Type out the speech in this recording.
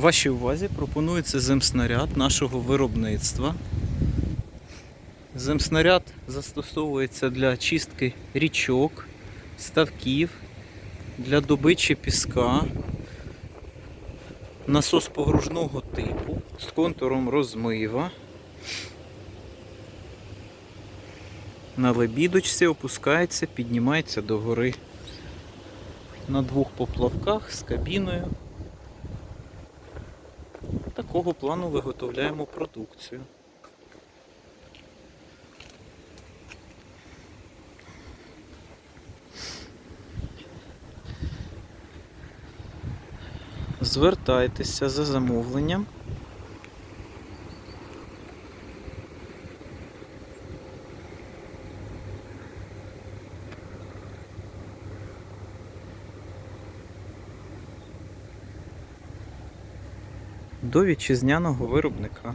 Вашій увазі пропонується земснаряд нашого виробництва. Земснаряд застосовується для чистки річок, ставків, для добичі піска, насос погружного типу з контуром розмива. На лебідочці опускається, піднімається догори на двох поплавках з кабіною. Такого плану виготовляємо продукцію. Звертайтеся за замовленням. До вітчизняного виробника.